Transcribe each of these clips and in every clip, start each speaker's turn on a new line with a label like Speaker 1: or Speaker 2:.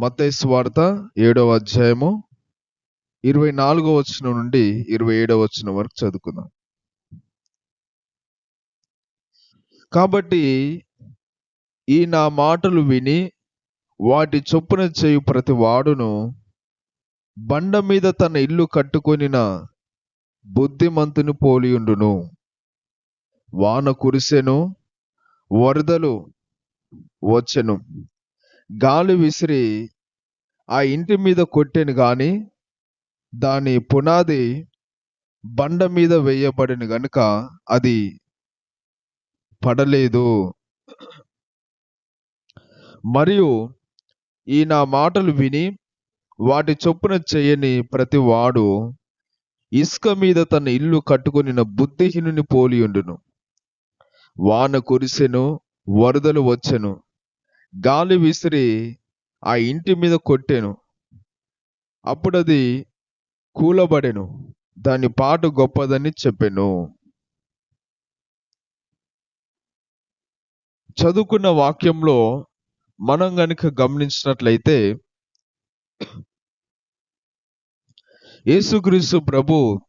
Speaker 1: మత్తయి వార్త ఏడవ అధ్యాయము ఇరవై నాలుగో వచనం నుండి ఇరవై ఏడవ వచనం వరకు చదువుకుందాం. కాబట్టి ఈ నా మాటలు విని వాటి చొప్పున చేయు ప్రతి వాడును బండ మీద తన ఇల్లు కట్టుకొనిన బుద్ధిమంతుని పోలియుండును వాన కురిసెను వరదలు వచ్చెను. గాలి విసిరి ఆ ఇంటి మీద కొట్టెను గాని దాని పునాది బండ మీద వేయబడిన గనుక అది పడలేదు. మరియు ఈ నా మాటలు విని వాటి చొప్పున చేయని ప్రతి వాడు ఇసుక మీద తన ఇల్లు కట్టుకుని బుద్ధిహీనుని పోలియుండును వాన కురిసెను వరదలు వచ్చెను. గాలి విసిరి ఆ ఇంటి మీద కొట్టెను. అప్పుడది కూలబడెను. దాని పాటు గొప్పదని చెప్పెను. చదువుకున్న వాక్యంలో మనం గనుక గమనించినట్లయితే యేసుక్రీస్తు ప్రభు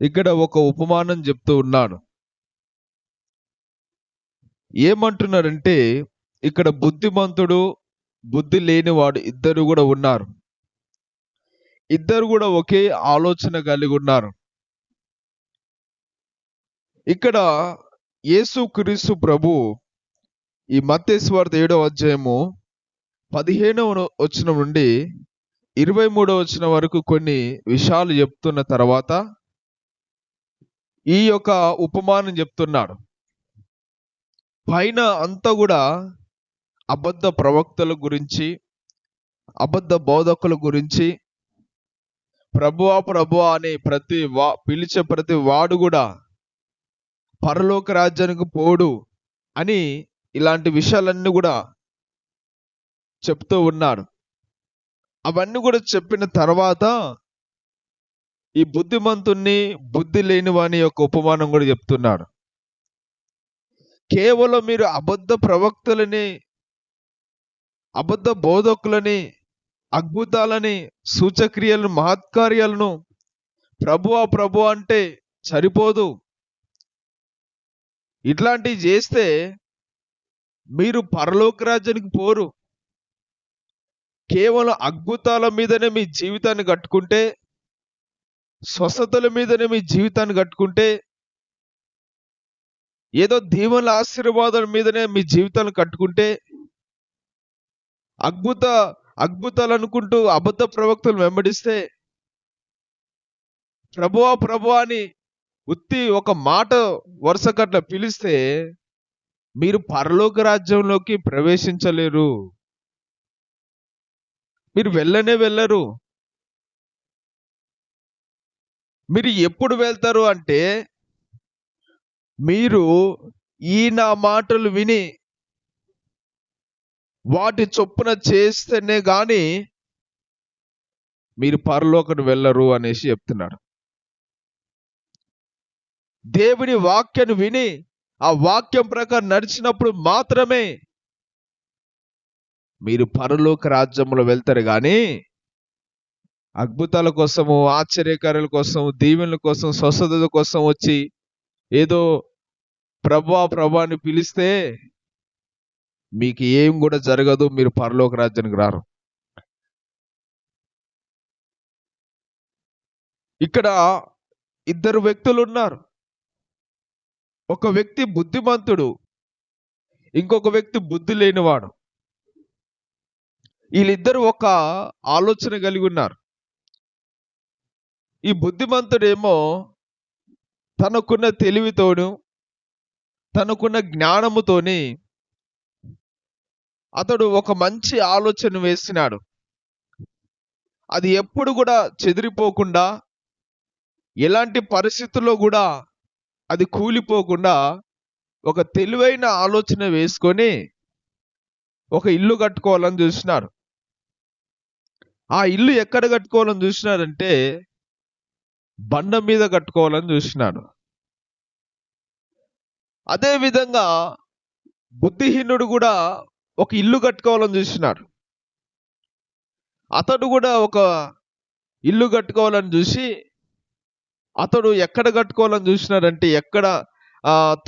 Speaker 1: ఇక్కడ ఒక ఉపమానం చెప్తూ ఉన్నాడు. ఏమంటున్నారంటే ఇక్కడ బుద్ధిమంతుడు బుద్ధి లేనివాడు ఇద్దరు కూడా ఉన్నారు. ఇద్దరు కూడా ఒకే ఆలోచన కలిగి ఉన్నారు. ఇక్కడ యేసు క్రీస్తు ప్రభు ఈ మత్తేశ్వార్త ఏడవ అధ్యాయము పదిహేనవ వచనం నుండి ఇరవై మూడవ వచ్చిన వరకు కొన్ని విషయాలు చెప్తున్న తర్వాత ఈ యొక్క ఉపమానం చెప్తున్నాడు. పైన అంతా కూడా అబద్ధ ప్రవక్తల గురించి అబద్ధ బోధకుల గురించి ప్రభువా ప్రభువా అని ప్రతి వా పిలిచే ప్రతి వాడు కూడా పరలోక రాజ్యానికి పోడు అని ఇలాంటి విషయాలన్నీ కూడా చెప్తూ ఉన్నారు. అవన్నీ కూడా చెప్పిన తర్వాత ఈ బుద్ధిమంతుణ్ణి బుద్ధి లేని వాని యొక్క ఉపమానం కూడా చెప్తున్నాడు కేవలం మీరు అబద్ధ ప్రవక్తలని అబద్ధ బోధకులని అద్భుతాలని సూచక్రియలను మహత్కార్యాలను ప్రభువా ప్రభు అంటే సరిపోదు. ఇట్లాంటివి చేస్తే మీరు పరలోక రాజ్యానికి పోరు. కేవలం అద్భుతాల మీదనే మీ జీవితాన్ని కట్టుకుంటే స్వస్థతల మీదనే మీ జీవితాన్ని కట్టుకుంటే ఏదో దీవెన ఆశీర్వాదాల మీదనే మీ జీవితాన్ని కట్టుకుంటే అద్భుత అద్భుతాలు అనుకుంటూ అబద్ధ ప్రవక్తలు వెంబడిస్తే ప్రభువా ప్రభు అని ఉత్తి ఒక మాట వరుసకట్ల పిలిస్తే మీరు పరలోక రాజ్యంలోకి ప్రవేశించలేరు. మీరు వెళ్ళనే వెళ్ళరు. మీరు ఎప్పుడు వెళ్తారు అంటే మీరు ఈ నా మాటలు విని వాటి చొప్పున చేస్తేనే గాని మీరు పరలోకను వెళ్ళరు అనేసి చెప్తున్నాడు. దేవుని వాక్యాన్ని విని ఆ వాక్యం ప్రకారం నడిచినప్పుడు మాత్రమే మీరు పరలోక రాజ్యంలో వెళ్తారు కానీ అద్భుతాల కోసము ఆశ్చర్యకారుల కోసం దీవెనల కోసం స్వస్థత కోసం వచ్చి ఏదో ప్రభా ప్రభా అని పిలిస్తే మీకు ఏం కూడా జరగదు మీరు పరలోక రాజ్యానికి రారు. ఇక్కడ ఇద్దరు వ్యక్తులు ఉన్నారు. ఒక వ్యక్తి బుద్ధిమంతుడు ఇంకొక వ్యక్తి బుద్ధి లేనివాడు. వీళ్ళిద్దరు ఒక ఆలోచన కలిగి ఉన్నారు. ఈ బుద్ధిమంతుడేమో తనకున్న తెలివితోను తనకున్న జ్ఞానముతోని అతడు ఒక మంచి ఆలోచన వేసినాడు. అది ఎప్పుడు కూడా చెదిరిపోకుండా ఎలాంటి పరిస్థితుల్లో కూడా అది కూలిపోకుండా ఒక తెలివైన ఆలోచన వేసుకొని ఒక ఇల్లు కట్టుకోవాలని చూసినాడు. ఆ ఇల్లు ఎక్కడ కట్టుకోవాలని చూసినారంటే బండ మీద కట్టుకోవాలని చూసినాడు. అదే విధంగా బుద్ధిహీనుడు కూడా ఒక ఇల్లు కట్టుకోవాలని చూసినాడు. అతడు కూడా ఒక ఇల్లు కట్టుకోవాలని చూసి అతడు ఎక్కడ కట్టుకోవాలని చూసినాడంటే ఎక్కడ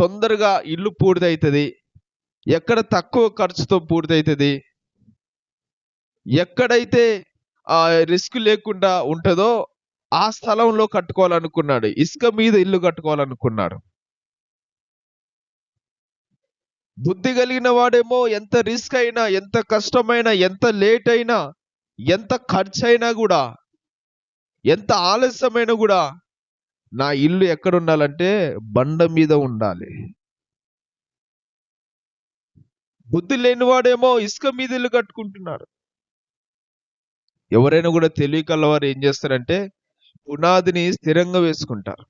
Speaker 1: తొందరగా ఇల్లు పూర్తవుతుంది ఎక్కడ తక్కువ ఖర్చుతో పూర్తవుతుంది ఎక్కడైతే ఆ రిస్క్ లేకుండా ఉంటుందో ఆ స్థలంలో కట్టుకోవాలనుకున్నాడు. ఇసుక మీద ఇల్లు కట్టుకోవాలనుకున్నాడు. బుద్ధి కలిగిన వాడేమో ఎంత రిస్క్ అయినా ఎంత కష్టమైనా ఎంత లేట్ అయినా ఎంత ఖర్చు అయినా కూడా ఎంత ఆలస్యమైనా కూడా నా ఇల్లు ఎక్కడ ఉండాలంటే బండ మీద ఉండాలి. బుద్ధి లేనివాడేమో ఇసుక మీద ఇల్లు కట్టుకుంటున్నారు ఎవరైనా కూడా తెలియకలవారు ఏం చేస్తారంటే పునాదిని స్థిరంగా వేసుకుంటారు.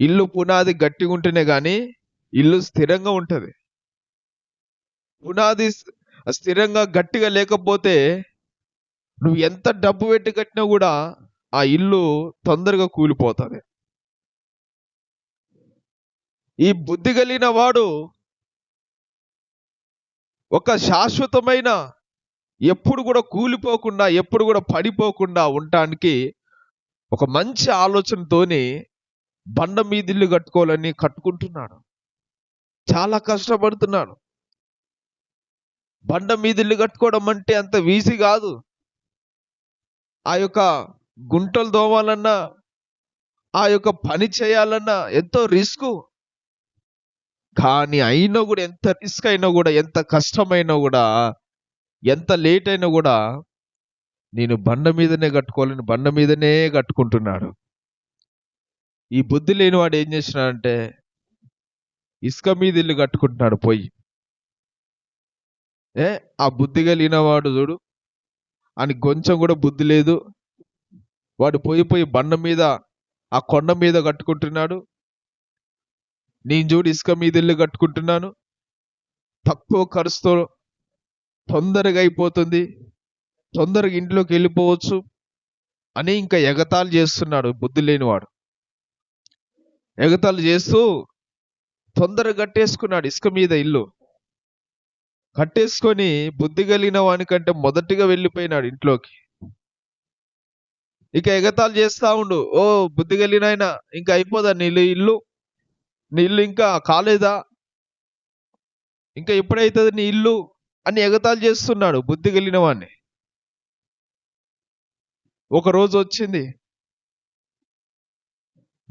Speaker 1: ఇల్లు పునాది గట్టిగా ఉంటేనే కానీ ఇల్లు స్థిరంగా ఉంటుంది. పునాది స్థిరంగా గట్టిగా లేకపోతే నువ్వు ఎంత డబ్బు పెట్టి కట్టినా కూడా ఆ ఇల్లు తొందరగా కూలిపోతుంది. ఈ బుద్ధి కలిగిన వాడు ఒక శాశ్వతమైన ఎప్పుడు కూడా కూలిపోకుండా ఎప్పుడు కూడా పడిపోకుండా ఉండటానికి ఒక మంచి ఆలోచనతోని బండ మీద ఇల్లు కట్టుకోవాలని కట్టుకుంటున్నాడు. చాలా కష్టపడుతున్నాను. బండ మీద ఇల్లు కట్టుకోవడం అంటే అంత వీసి కాదు. ఆ యొక్క గుంటలు దోవాలన్నా ఆ యొక్క పని చేయాలన్నా ఎంతో రిస్క్. కానీ అయినా కూడా ఎంత రిస్క్ అయినా కూడా ఎంత కష్టమైనా కూడా ఎంత లేట్ అయినా కూడా నేను బండ మీదనే కట్టుకోవాలని బండ మీదనే కట్టుకుంటున్నాడు ఈ బుద్ధి లేని వాడు ఏం చేసినాడంటే ఇసుక మీద ఇల్లు కట్టుకుంటున్నాడు పోయి. ఏ ఆ బుద్ధి కలిగిన వాడు చూడు. అని కొంచెం కూడా బుద్ధి లేదు. వాడు పోయి పోయి బండ మీద ఆ కొండ మీద కట్టుకుంటున్నాడు. నేను చూడు ఇసుక మీద ఇల్లు కట్టుకుంటున్నాను. తక్కువ ఖర్చుతో తొందరగా అయిపోతుంది. తొందరగా ఇంట్లోకి వెళ్ళిపోవచ్చు అని ఇంకా ఎగతాళి చేస్తున్నాడు బుద్ధి లేనివాడు. ఎగతాళి చేస్తూ తొందరగా కట్టేసుకున్నాడు ఇసుక మీద ఇల్లు. కట్టేసుకొని బుద్ధి కలిగిన వానికంటే మొదటిగా వెళ్ళిపోయినాడు ఇంట్లోకి. ఇక ఎగతాళి చేస్తా ఉండు. ఓ బుద్ధి కలిగిన ఇంకా అయిపోదా నీళ్ళు ఇల్లు? నీ ఇల్లు ఇంకా కాలేదా? ఇంకా ఎప్పుడైతుంది నీ ఇల్లు? అని ఎగతాళి చేస్తున్నాడు బుద్ధి కలిగిన వాడిని రోజు వచ్చింది.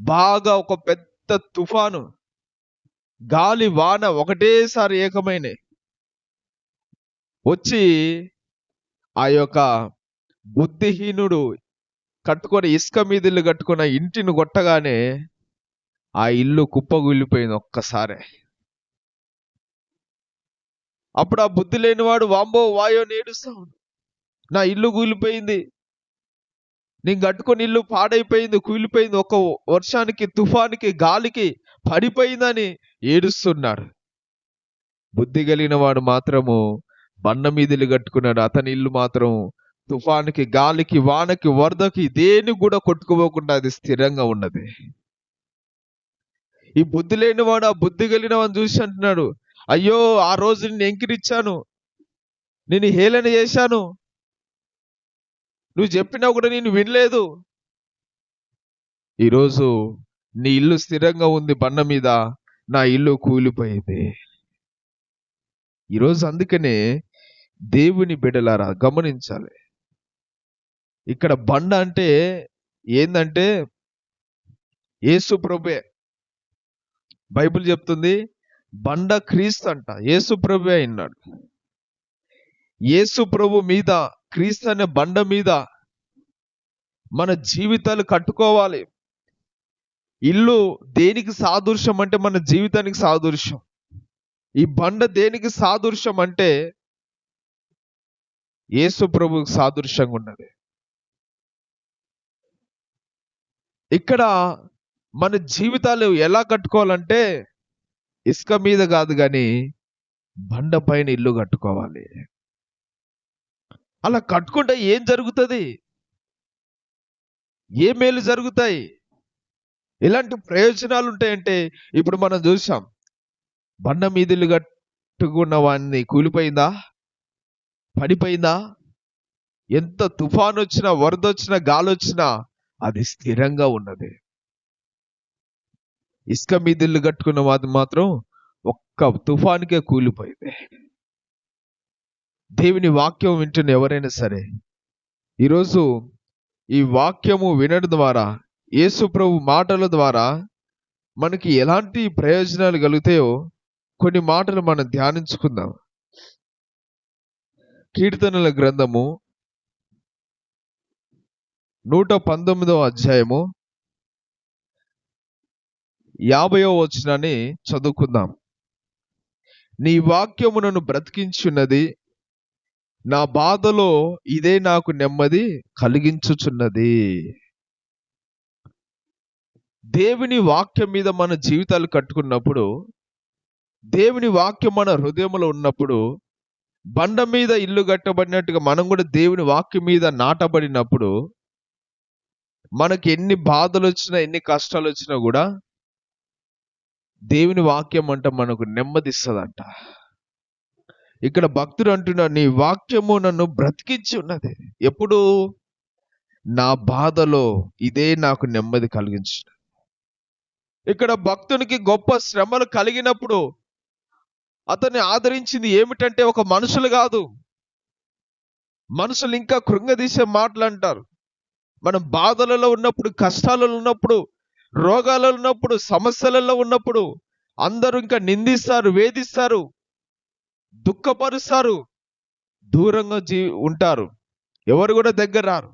Speaker 1: బాగా ఒక పెద్ద తుఫాను. గాలి వాన ఒకటేసారి ఏకమైనవి వచ్చి ఆ యొక్క బుద్ధిహీనుడు కట్టుకొని ఇసుక మీదిల్లు కట్టుకున్న ఇంటిని కొట్టగానే ఆ ఇల్లు కుప్పగూలిపోయింది ఒక్కసారే. అప్పుడు ఆ బుద్ధి లేనివాడు వాంబో వాయో నేడుస్తా నా ఇల్లు కూలిపోయింది. నేను కట్టుకొని ఇల్లు పాడైపోయింది కూలిపోయింది. ఒక వర్షానికి తుఫానికి గాలికి పడిపోయిందని ఏడుస్తున్నాడు బుద్ధి కలిగిన వాడు మాత్రము బండ మీద కట్టుకున్నాడు. అతని ఇల్లు మాత్రం తుఫానికి గాలికి వానకి వరదకి దేని కూడా కొట్టుకుపోకుండా అది స్థిరంగా ఉన్నది. ఈ బుద్ధి లేనివాడు ఆ బుద్ధి కలిగిన వాడు చూసి అంటున్నాడు అయ్యో ఆ రోజు నేను ఎంకిరిచ్చాను నేను హేళన చేశాను నువ్వు చెప్పినా కూడా నేను వినలేదు. ఈరోజు నీ ఇల్లు స్థిరంగా ఉంది బండ మీద నా ఇల్లు కూలిపోయింది. ఈరోజు అందుకనే దేవుని బిడలారా గమనించాలి. ఇక్కడ బండ అంటే ఏందంటే యేసు ప్రభే బైబిల్ చెప్తుంది బండ క్రీస్తు అంట యేసు ప్రభే అయినాడు. యేసు ప్రభు మీద క్రీస్తు అనే బండ మీద మన జీవితాలు కట్టుకోవాలి. ఇల్లు దేనికి సాదృశ్యం అంటే మన జీవితానికి సాదృశ్యం. ఈ బండ దేనికి సాదృశ్యం అంటే యేసు ప్రభుకి సాదృశ్యంగా ఉన్నది. ఇక్కడ మన జీవితాలు ఎలా కట్టుకోవాలంటే ఇసుక మీద కాదు కానీ బండ పైన ఇల్లు కట్టుకోవాలి. అలా కట్టుకుంటే ఏం జరుగుతుంది? ఏ మేలు జరుగుతాయి? ఇలాంటి ప్రయోజనాలు ఉంటాయంటే ఇప్పుడు మనం చూసాం. బండ మీద కట్టుకున్న వాడిని కూలిపోయిందా? పడిపోయిందా? ఎంత తుఫాన్ వచ్చినా వరద వచ్చినా గాలి వచ్చినా అది స్థిరంగా ఉన్నది. ఇసుక మీదిల్లు కట్టుకున్న వాది మాత్రం ఒక్క తుఫానికే కూలిపోయింది. దేవుని వాక్యం వింటున్న ఎవరైనా సరే ఈరోజు ఈ వాక్యము వినడం ద్వారా యేసు ప్రభు మాటల ద్వారా మనకి ఎలాంటి ప్రయోజనాలు కలుగుతాయో కొన్ని మాటలు మనం ధ్యానించుకుందాం. కీర్తనల గ్రంథము నూట పంతొమ్మిదవ అధ్యాయము యాభయో వచనాన్ని చదువుకుందాం. నీ వాక్యము నన్ను బ్రతికించున్నది నా బాధలో ఇదే నాకు నెమ్మది కలిగించుచున్నది. దేవుని వాక్యం మీద మన జీవితాలు కట్టుకున్నప్పుడు దేవుని వాక్యం మన హృదయంలో ఉన్నప్పుడు బండ మీద ఇల్లు కట్టబడినట్టుగా మనం కూడా దేవుని వాక్యం మీద నాటబడినప్పుడు మనకి ఎన్ని బాధలు వచ్చినా ఎన్ని కష్టాలు వచ్చినా కూడా దేవుని వాక్యం అంట మనకు నెమ్మదిస్తుందంట. ఇక్కడ భక్తుడు అంటున్నా నీ వాక్యము నన్ను బ్రతికించి ఉన్నది. ఎప్పుడు నా బాధలో ఇదే నాకు నెమ్మది కలిగించిన. ఇక్కడ భక్తునికి గొప్ప శ్రమలు కలిగినప్పుడు అతన్ని ఆదరించింది ఏమిటంటే ఒక మనుషులు కాదు. మనుషులు ఇంకా కృంగదీసే మాటలు అంటారు. మనం బాధలలో ఉన్నప్పుడు కష్టాలలో ఉన్నప్పుడు రోగాలలో ఉన్నప్పుడు సమస్యలలో ఉన్నప్పుడు అందరూ ఇంకా నిందిస్తారు వేధిస్తారు దుఃఖపరుస్తారు దూరంగా జీ ఉంటారు. ఎవరు కూడా దగ్గర రారు.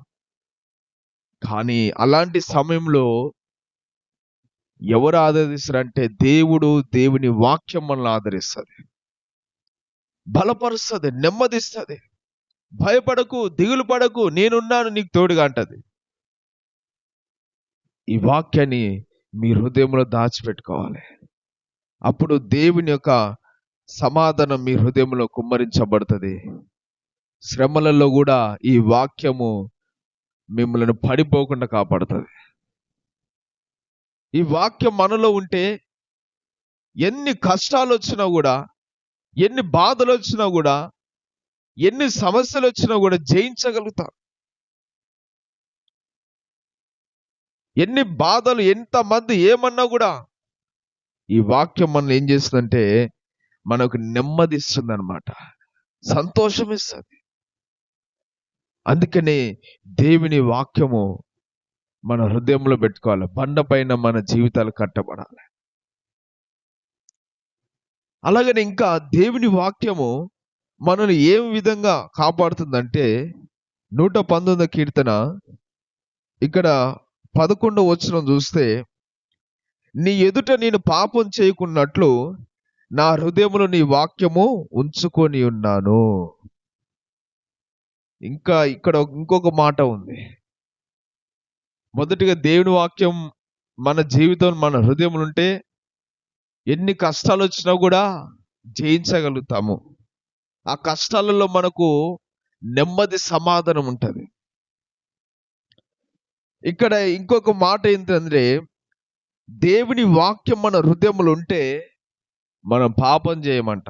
Speaker 1: కానీ అలాంటి సమయంలో ఎవరు ఆదరిస్తారంటే దేవుడు దేవుని వాక్యం మనల్ని ఆదరిస్తుంది. బలపరుస్తుంది నెమ్మదిస్తుంది. భయపడకు దిగులు పడకు నేనున్నాను నీకు తోడుగా అంటది. ఈ వాక్యాన్ని మీ హృదయంలో దాచిపెట్టుకోవాలి. అప్పుడు దేవుని యొక్క సమాధానం మీ హృదయంలో కుమ్మరించబడుతుంది. శ్రమలలో కూడా ఈ వాక్యము మిమ్మల్ని పడిపోకుండా కాపాడుతుంది. ఈ వాక్యం మనలో ఉంటే ఎన్ని కష్టాలు వచ్చినా కూడా ఎన్ని బాధలు వచ్చినా కూడా ఎన్ని సమస్యలు వచ్చినా కూడా జయించగలుగుతాం. ఎన్ని బాధలు ఎంతమంది ఏమన్నా కూడా ఈ వాక్యం మనల్ని ఏం చేస్తుందంటే మనకు నెమ్మది ఇస్తుంది అనమాట సంతోషం ఇస్తుంది అందుకనే దేవుని వాక్యము మన హృదయంలో పెట్టుకోవాలి. బండ పైన మన జీవితాలు కట్టబడాలి. అలాగనే ఇంకా దేవుని వాక్యము మనల్ని ఏ విధంగా కాపాడుతుందంటే నూట పంతొమ్మిది కీర్తన ఇక్కడ పదకొండు వచ్చిన చూస్తే నీ ఎదుట నేను పాపం చేయకున్నట్లు నా హృదయములో నీ వాక్యము ఉంచుకొని ఉన్నాను. ఇంకా ఇక్కడ ఇంకొక మాట ఉంది. మొదటిగా దేవుని వాక్యం మన జీవితం మన హృదయంలో ఉంటే ఎన్ని కష్టాలు వచ్చినా కూడా జయించగలుగుతాము. ఆ కష్టాలలో మనకు నెమ్మది సమాధానం ఉంటుంది. ఇక్కడ ఇంకొక మాట ఏంటంటే దేవుని వాక్యం మన హృదయంలో ఉంటే మనం పాపం చేయమంట.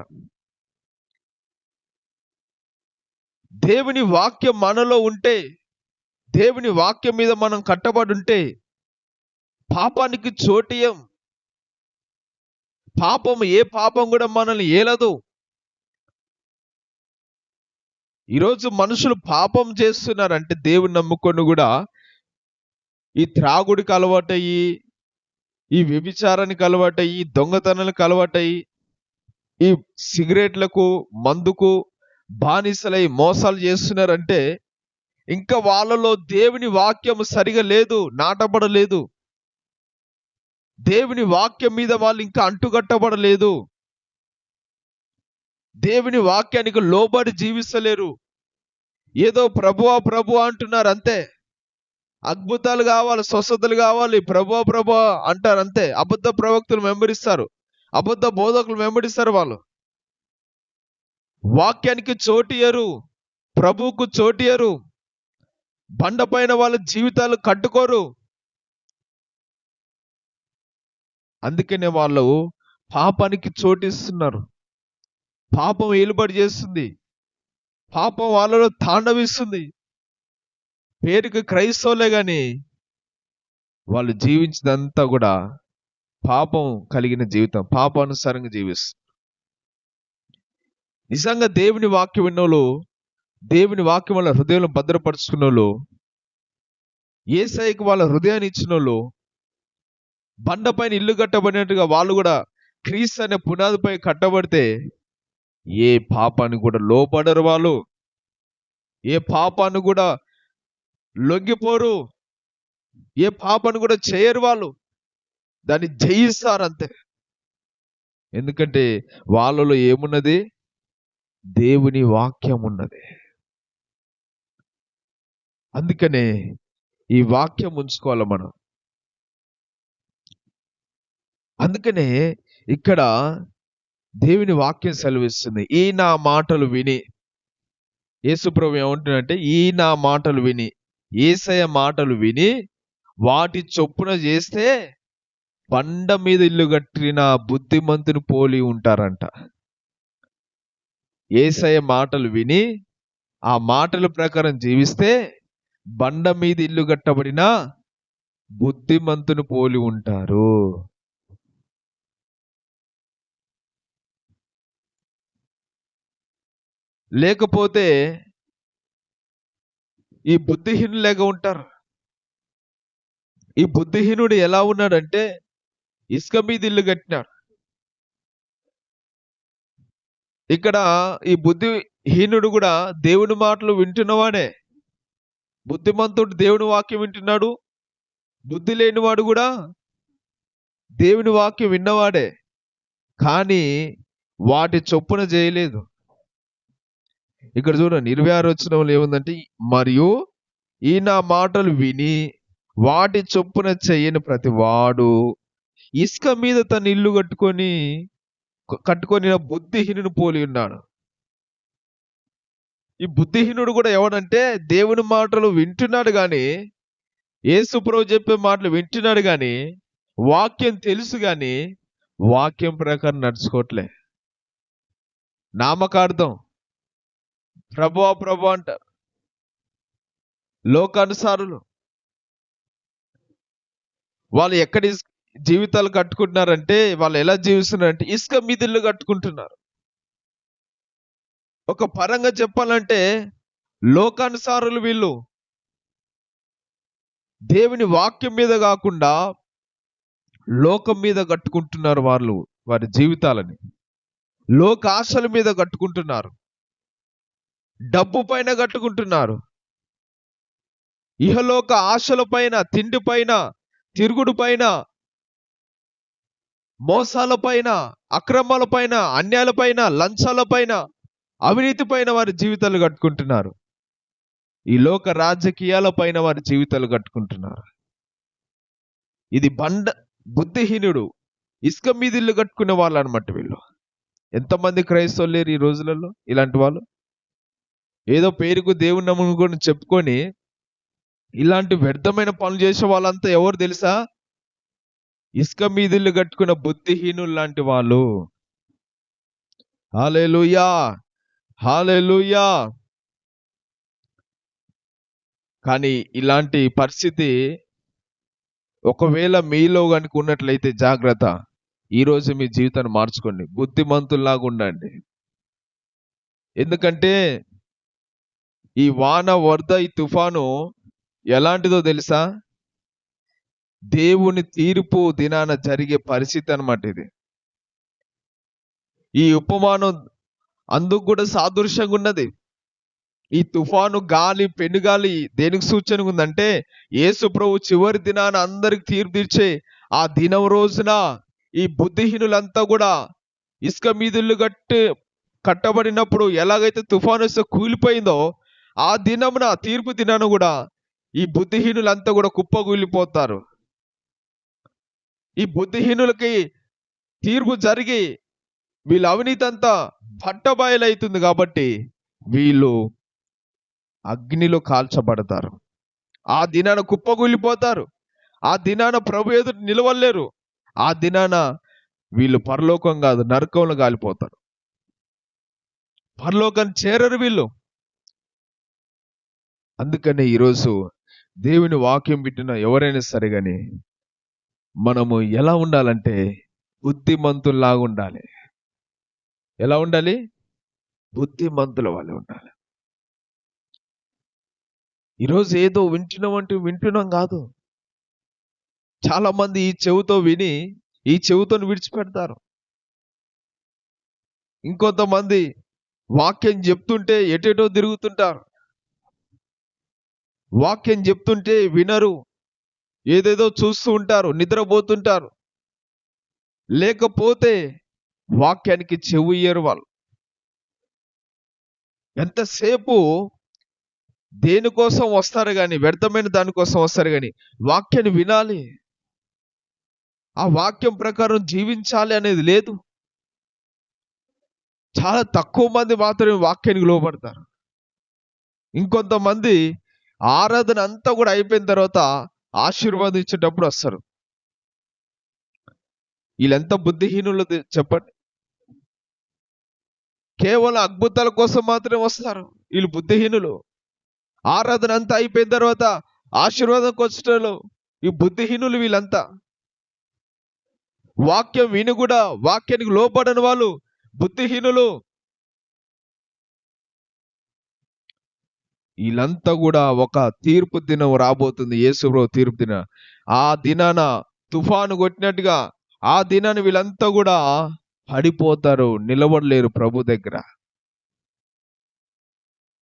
Speaker 1: దేవుని వాక్యం మనలో ఉంటే దేవుని వాక్యం మీద మనం కట్టబడి ఉంటే పాపానికి చోటియం పాపం ఏ పాపం కూడా మనల్ని ఏలదు. ఈరోజు మనుషులు పాపం చేస్తున్నారంటే దేవుని నమ్ముకొని కూడా ఈ త్రాగుడికి అలవాటయ్యి ఈ వ్యభిచారానికి అలవాటయ్యి దొంగతనాలకు అలవాటయ్యి ఈ సిగరెట్లకు మందుకు బానిసలై మోసాలు చేస్తున్నారంటే ఇంకా వాళ్ళలో దేవుని వాక్యం సరిగా లేదు నాటబడలేదు. దేవుని వాక్యం మీద వాళ్ళు ఇంకా అంటుకట్టబడలేదు దేవుని వాక్యానికి లోబడి జీవిస్తలేరు. ఏదో ప్రభువా ప్రభు అంటున్నారు అంతే. అద్భుతాలు కావాలి స్వస్థతలు కావాలి ప్రభు ప్రభు అంటారు అంతే. అబద్ధ ప్రవక్తులు వెంబడిస్తారు అబద్ధ బోధకులు వెంబడిస్తారు వాళ్ళు. వాక్యానికి చోటియరు ప్రభువుకు చోటియరు బండ పైన వాళ్ళ జీవితాలు కట్టుకోరు. అందుకనే వాళ్ళు పాపానికి చోటిస్తున్నారు. పాపం ఏలుబడి చేస్తుంది. పాపం వాళ్ళలో తాండవిస్తుంది. పేరుకి క్రైస్తవులే కానీ వాళ్ళు జీవించినంతా కూడా పాపం కలిగిన జీవితం పాపానుసారంగా జీవిస్తుంది నిజంగా దేవుని వాక్య విన్నోలు దేవుని వాక్యం వాళ్ళ హృదయంలో భద్రపరుచుకున్న వాళ్ళు ఏసైకి వాళ్ళ హృదయాన్ని ఇచ్చిన వాళ్ళు బండపైన ఇల్లు కట్టబడినట్టుగా వాళ్ళు కూడా క్రీస్తు అనే పునాదిపై కట్టబడితే ఏ పాపాన్ని కూడా లోపడరు వాళ్ళు. ఏ పాపాన్ని కూడా లొంగిపోరు. ఏ పాపాన్ని కూడా చేయరు వాళ్ళు. దాన్ని జయిస్తారు అంతే. ఎందుకంటే వాళ్ళలో ఏమున్నది? దేవుని వాక్యం ఉన్నది. అందుకనే ఈ వాక్యం ఉంచుకోవాలి మనం. అందుకనే ఇక్కడ దేవుని వాక్యం సెలవిస్తుంది. ఈ నా మాటలు విని. యేసుప్రభు ఏమంటున్నంటే ఈ నా మాటలు విని. ఏసయ మాటలు విని వాటి చొప్పున చేస్తే పండ మీద ఇల్లు కట్టిన బుద్ధిమంతుని పోలి ఉంటారంట. ఏసయ మాటలు విని ఆ మాటల ప్రకారం జీవిస్తే బండ మీద ఇల్లు కట్టబడిన బుద్ధిమంతుని పోలి ఉంటారు. లేకపోతే ఈ బుద్ధిహీనులేగా ఉంటారు. ఈ బుద్ధిహీనుడు ఎలా ఉన్నాడంటే ఇసుక మీద ఇల్లు కట్టినాడు. ఇక్కడ ఈ బుద్ధిహీనుడు కూడా దేవుని మాటలు వింటున్నవాడే. బుద్ధిమంతుడు దేవుని వాక్యం వింటున్నాడు. బుద్ధి లేనివాడు కూడా దేవుని వాక్యం విన్నవాడే. కానీ వాటి చొప్పున చేయలేదు. ఇక్కడ చూడండి ఇరవై ఆరు వచ్చిన ఏముందంటే మరియు ఈ నా మాటలు విని వాటి చొప్పున చెయ్యని ప్రతి వాడు ఇసుక మీద తన ఇల్లు కట్టుకొని కట్టుకొని బుద్ధిహీనుని పోలి ఉన్నాడు. ఈ బుద్ధిహీనుడు కూడా ఎవడంటే దేవుని మాటలు వింటున్నాడు గాని ఏసుప్రభు చెప్పే మాటలు వింటున్నాడు గాని వాక్యం తెలుసు గాని వాక్యం ప్రకారం నడుచుకోవట్లే. నామకార్థం ప్రభు ప్రభు అంటారు లోకానుసారులు వాళ్ళు ఎక్కడి జీవితాలు కట్టుకుంటున్నారంటే వాళ్ళు ఎలా జీవిస్తున్నారంటే ఇసుక మీదిల్లు కట్టుకుంటున్నారు. ఒక పరంగా చెప్పాలంటే లోకానుసారులు వీళ్ళు. దేవుని వాక్యం మీద కాకుండా లోకం మీద కట్టుకుంటున్నారు వాళ్ళు వారి జీవితాలని. లోక ఆశల మీద కట్టుకుంటున్నారు. డబ్బు పైన కట్టుకుంటున్నారు. ఇహలోక ఆశల పైన తిండి పైన తిరుగుడు పైన మోసాల పైన అక్రమాల పైన అన్యాల పైన లంచాల పైన అవినీతి పైన వారి జీవితాలు కట్టుకుంటున్నారు. ఈ లోక రాజకీయాల పైన వారి జీవితాలు కట్టుకుంటున్నారు. ఇది బండ బుద్ధిహీనుడు ఇసుక మీద ఇల్లు కట్టుకునే వాళ్ళు అనమాట వీళ్ళు. ఎంతమంది క్రైస్తవులు లేరు ఈ రోజులలో ఇలాంటి వాళ్ళు? ఏదో పేరుకు దేవుని నమ్ముకొని చెప్పుకొని ఇలాంటి వ్యర్థమైన పనులు చేసే వాళ్ళంతా ఎవరు తెలుసా? ఇసుక మీదిల్లు కట్టుకున్న బుద్ధిహీనులు లాంటి వాళ్ళు. Hallelujah hallelujah. కానీ ఇలాంటి పరిస్థితి ఒకవేళ మీలో కనుక ఉన్నట్లయితే జాగ్రత్త. ఈరోజు మీ జీవితాన్ని మార్చుకోండి. బుద్ధిమంతుల్లాగా ఉండండి. ఎందుకంటే ఈ వాన వరద ఈ తుఫాను ఎలాంటిదో తెలుసా? దేవుని తీర్పు దినాన జరిగే పరిస్థితి అనమాట ఇది. ఈ ఉపమానం అందుకు కూడా సాదృశ్యంగా ఉన్నది ఈ తుఫాను గాలి పెనుగాలి దేనికి సూచన ఉందంటే యేసు ప్రభు చివరి దినాన అందరికి తీర్పు తీర్చే ఆ దినం రోజున ఈ బుద్ధిహీనులంతా కూడా ఇసుక మీదుళ్ళు కట్టి కట్టబడినప్పుడు ఎలాగైతే తుఫాను వస్తే కూలిపోయిందో ఆ దినమున తీర్పు దినాన కూడా ఈ బుద్ధిహీనులంతా కూడా కుప్పకూలిపోతారు. ఈ బుద్ధిహీనులకి తీర్పు జరిగి వీళ్ళ అవినీతి అంతా పట్టబయలవుతుంది కాబట్టి వీళ్ళు అగ్నిలో కాల్చబడతారు. ఆ దినాన కుప్పకూలిపోతారు. ఆ దినాన ప్రభు ఎదురు నిలవలేరు. ఆ దినాన వీళ్ళు పరలోకం కాదు నరకంలో కాలిపోతారు. పరలోకం చేరరు వీళ్ళు. అందుకనే ఈరోజు దేవుని వాక్యం పెట్టిన ఎవరైనా సరే కానీ మనము ఎలా ఉండాలంటే బుద్ధిమంతుల్లాగా ఉండాలి. ఎలా ఉండాలి? బుద్ధిమంతుల వల్ల ఉండాలి. ఈరోజు ఏదో వింటున్నామంటూ వింటున్నాం కాదు. చాలా మంది ఈ చెవుతో విని ఈ చెవుతో విడిచిపెడతారు. ఇంకొంతమంది వాక్యం చెప్తుంటే ఎటేటో తిరుగుతుంటారు. వాక్యం చెప్తుంటే వినరు. ఏదేదో చూస్తూ ఉంటారు నిద్రపోతుంటారు. లేకపోతే వాక్యానికి చెవుయ్యరు వాళ్ళు. ఎంతసేపు దేనికోసం వస్తారు కానీ వ్యర్థమైన దానికోసం వస్తారు కానీ వాక్యాన్ని వినాలి. ఆ వాక్యం ప్రకారం జీవించాలి అనేది లేదు. చాలా తక్కువ మంది మాత్రమే వాక్యానికి లోపడతారు ఇంకొంతమంది ఆరాధన అంతా కూడా అయిపోయిన తర్వాత ఆశీర్వాదించేటప్పుడు వస్తారు. వీళ్ళెంత బుద్ధిహీనులు చెప్పండి. కేవలం అద్భుతాల కోసం మాత్రమే వస్తారు వీళ్ళు బుద్ధిహీనులు. ఆరాధన అంతా అయిపోయిన తర్వాత ఆశీర్వాదం వచ్చటంలో ఈ బుద్ధిహీనులు వీళ్ళంతా. వాక్యం విని కూడా వాక్యానికి లోపడని వాళ్ళు బుద్ధిహీనులు. వీళ్ళంతా కూడా ఒక తీర్పు దినం రాబోతుంది యేసుప్రభు తీర్పు దిన. ఆ దినాన తుఫాను కొట్టినట్టుగా ఆ దినాన్ని వీళ్ళంతా కూడా పడిపోతారు నిలబడలేరు ప్రభు దగ్గర.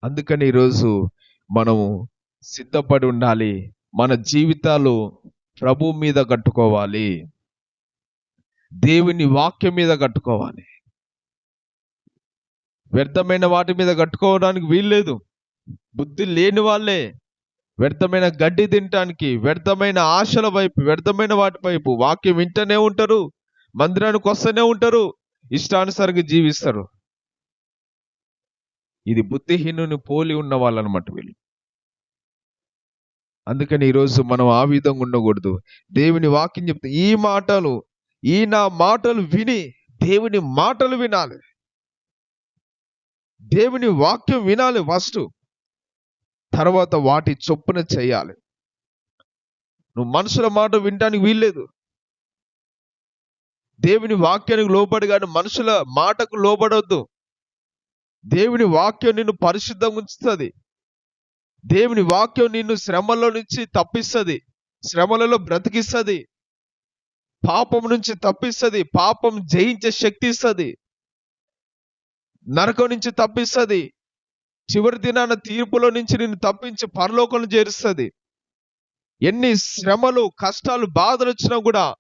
Speaker 1: అందుకని ఈరోజు మనము సిద్ధపడి ఉండాలి. మన జీవితాలు ప్రభు మీద కట్టుకోవాలి. దేవుని వాక్యం మీద కట్టుకోవాలి. వ్యర్థమైన వాటి మీద కట్టుకోవడానికి వీల్లేదు. బుద్ధి లేని వాళ్ళే. వ్యర్థమైన గడ్డి తినటానికి వ్యర్థమైన ఆశల వైపు వ్యర్థమైన వాటి వైపు వాక్యం వింటనే ఉంటారు. మందిరానికి వస్తూనే ఉంటారు. ఇష్టానుసారంగా జీవిస్తారు. ఇది బుద్ధిహీనుని పోలి ఉన్న వాళ్ళు అనమాట వీళ్ళు. అందుకని ఈరోజు మనం ఆ విధంగా ఉండకూడదు. దేవుని వాక్యం చెప్తే ఈ మాటలు ఈ నా మాటలు విని దేవుని మాటలు వినాలి. దేవుని వాక్యం వినాలి ఫస్ట్. తర్వాత వాటి చొప్పున చేయాలి. నువ్వు మనుషుల మాట వినటానికి వీల్లేదు. దేవుని వాక్యానికి లోబడి కానీ మనుషుల మాటకు లోబడవద్దు దేవుని వాక్యం నిన్ను పరిశుద్ధంగా ఉంచుతుంది. దేవుని వాక్యం నిన్ను శ్రమలో నుంచి తప్పిస్తుంది. శ్రమలలో బ్రతికిస్తుంది. పాపం నుంచి తప్పిస్తుంది. పాపం జయించే శక్తి ఇస్తుంది. నరకం నుంచి తప్పిస్తుంది. చివరి దినాన తీర్పులో నుంచి నిన్ను తప్పించి పరలోకం చేరుస్తుంది. ఎన్ని శ్రమలు కష్టాలు బాధలు వచ్చినా కూడా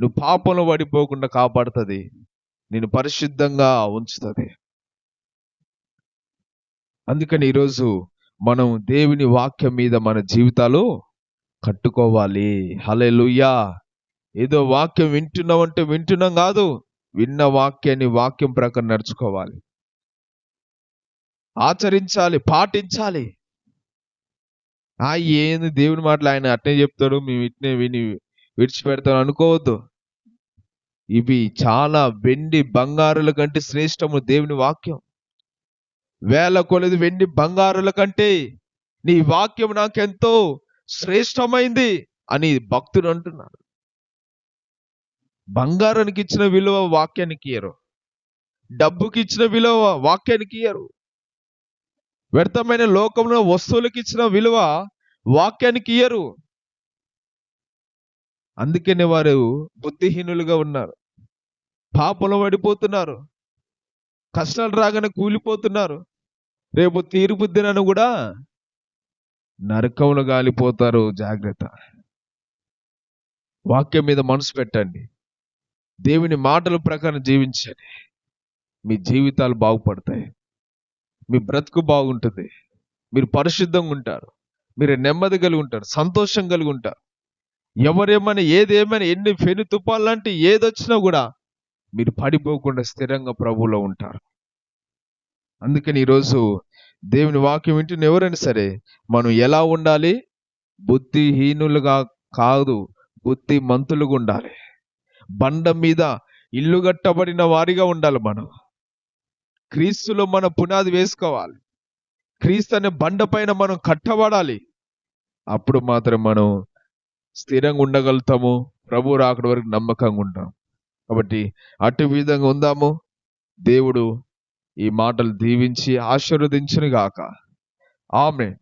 Speaker 1: నువ్వు పాపంలో పడిపోకుండా కాపాడుతుంది. నేను పరిశుద్ధంగా ఉంచుతుంది. అందుకని ఈరోజు మనం దేవుని వాక్యం మీద మన జీవితాలు కట్టుకోవాలి. హల్లెలూయా. ఏదో వాక్యం వింటున్నామంటే వింటున్నాం కాదు విన్న వాక్యాన్ని వాక్యం ప్రకారం నడుచుకోవాలి. ఆచరించాలి పాటించాలి. ఆ ఏంది దేవుని మాటలు ఆయన అట్నే చెప్తాడు మేము ఇట్నే విని విడిచిపెడతాను అనుకోవద్దు. ఇవి చాలా వెండి బంగారుల కంటే శ్రేష్టము దేవుని వాక్యం. వేల కొలది వెండి బంగారుల కంటే నీ వాక్యం నాకెంతో శ్రేష్టమైంది అని భక్తుడు అంటున్నాడు. బంగారానికి ఇచ్చిన విలువ వాక్యానికి ఇయ్యరు. డబ్బుకి ఇచ్చిన విలువ వాక్యానికి ఇయ్యరు. వ్యర్థమైన లోకంలో వస్తువులకు ఇచ్చిన విలువ వాక్యానికి ఇయ్యరు. అందుకనే వారు బుద్ధిహీనులుగా ఉన్నారు. పాపంలో పడిపోతున్నారు. కష్టాలు రాగానే కూలిపోతున్నారు. రేపు తీర్పు దినాన్ని కూడా నరకంలో గాలిపోతారు. జాగ్రత్త. వాక్యం మీద మనసు పెట్టండి. దేవుని మాటల ప్రకారం జీవించండి. మీ జీవితాలు బాగుపడతాయి. మీ బ్రతుకు బాగుంటుంది. మీరు పరిశుద్ధంగా ఉంటారు. మీరు నెమ్మది కలిగి ఉంటారు. సంతోషం కలిగి ఉంటారు. ఎవరేమైనా ఏదేమైనా ఎన్ని ఫెను తుపాలు ఏదొచ్చినా కూడా మీరు పడిపోకుండా స్థిరంగా ప్రభువులో ఉంటారు. అందుకని ఈరోజు దేవుని వాక్యం వింటున్న ఎవరైనా సరే మనం ఎలా ఉండాలి? బుద్ధిహీనులుగా కాదు బుద్ధి మంతులుగా ఉండాలి. బండ మీద ఇల్లు కట్టబడిన వారిగా ఉండాలి మనం. క్రీస్తులో మన పునాది వేసుకోవాలి. క్రీస్తు అనే బండ పైన మనం కట్టబడాలి. అప్పుడు మాత్రం మనం స్థిరంగా ఉండగలుగుతాము. ప్రభు రాకడ వరకు నమ్మకంగా ఉంటాం. కాబట్టి అటు విధంగా ఉందాము. దేవుడు ఈ మాటలు దీవించి ఆశీర్వదించను గాక ఆమె